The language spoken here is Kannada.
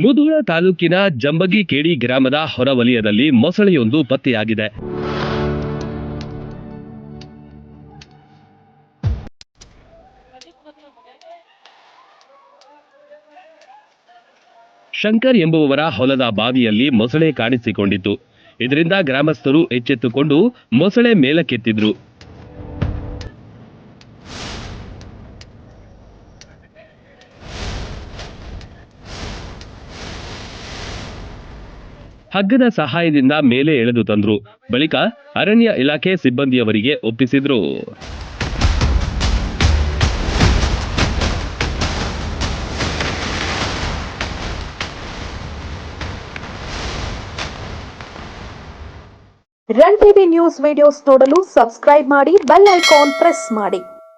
ಮುಧೋಳ ತಾಲೂಕಿನ ಜಂಬಗಿ ಕೇಡಿ ಗ್ರಾಮದ ಹೊರವಲಯದಲ್ಲಿ ಮೊಸಳೆಯೊಂದು ಪತ್ತೆಯಾಗಿದೆ. ಶಂಕರ್ ಎಂಬುವವರ ಹೊಲದ ಬಾವಿಯಲ್ಲಿ ಮೊಸಳೆ ಕಾಣಿಸಿಕೊಂಡಿತ್ತು. ಇದರಿಂದ ಗ್ರಾಮಸ್ಥರು ಎಚ್ಚೆತ್ತುಕೊಂಡು ಮೊಸಳೆ ಮೇಲಕ್ಕೆತ್ತಿದ್ರು. ಹಗ್ಗದ ಸಹಾಯದಿಂದ ಮೇಲೆ ಎಳೆದು ತಂದ್ರು. ಬಳಿಕ ಅರಣ್ಯ ಇಲಾಖೆ ಸಿಬ್ಬಂದಿಯವರಿಗೆ ಒಪ್ಪಿಸಿದ್ರು. ರನ್ ಟಿವಿ ನ್ಯೂಸ್ ವಿಡಿಯೋಸ್ ನೋಡಲು ಸಬ್ಸ್ಕ್ರೈಬ್ ಮಾಡಿ ಬೆಲ್ ಐಕಾನ್ ಪ್ರೆಸ್ ಮಾಡಿ.